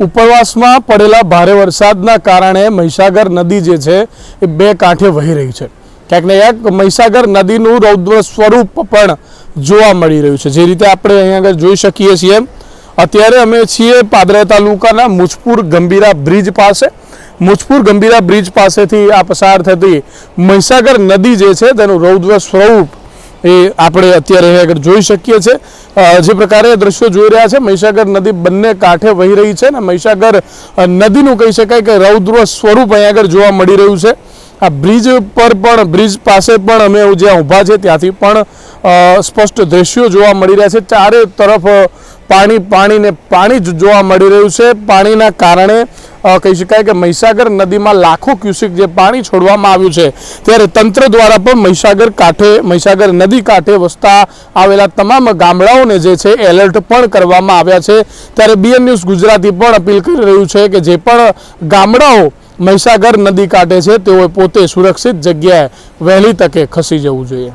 ઉપરવાસમાં પડેલા ભારે વરસાદના કારણે મહીસાગર નદી જે છે એ બે કાંઠે વહી રહી છે. ક્યાંક ને ક્યાંક મહીસાગર નદીનું રૌદ્ર સ્વરૂપ પણ જોવા મળી રહ્યું છે. જે રીતે આપણે અહીંયા આગળ જોઈ શકીએ છીએ, અત્યારે અમે છીએ પાદરા તાલુકાના મુજપુર ગંભીરા બ્રિજ પાસે. મુજપુર ગંભીરા બ્રિજ પાસેથી આ પસાર થતી મહીસાગર નદી જે છે તેનું રૌદ્ર સ્વરૂપ એ આપણે અત્યારે અહીંયા આગળ જોઈ શકીએ છીએ. જે પ્રકારે દ્રશ્યો જોઈ રહ્યા છે, મહીસાગર નદી બંને કાંઠે વહી રહી છે અને મહીસાગર નદીનું કહી શકાય કે રૌદ્ર સ્વરૂપ અહીં આગળ જોવા મળી રહ્યું છે. આ બ્રિજ પર પણ, બ્રિજ પાસે પણ અમે જ્યાં ઊભા છે ત્યાંથી પણ સ્પષ્ટ દ્રશ્યો જોવા મળી રહ્યા છે. ચારે તરફ પાણી પાણી ને પાણી જ જોવા મળી રહ્યું છે. પાણીના કારણે કહી શકાય કે મહીસાગર નદીમાં લાખો ક્યુસિક જે પાણી છોડવામાં આવ્યું છે, ત્યારે તંત્ર દ્વારા પણ મહીસાગર કાંઠે, મહીસાગર નદી કાંઠે વસતા આવેલા તમામ ગામડાઓને જે છે, એલર્ટ પણ કરવામાં આવ્યા છે. ત્યારે બીએન ન્યૂઝ ગુજરાતી પણ અપીલ કરી રહ્યું છે કે જે પણ ગામડાઓ મહીસાગર નદી કાંઠે છે, તેઓએ પોતે સુરક્ષિત જગ્યાએ વહેલી તકે ખસી જવું જોઈએ.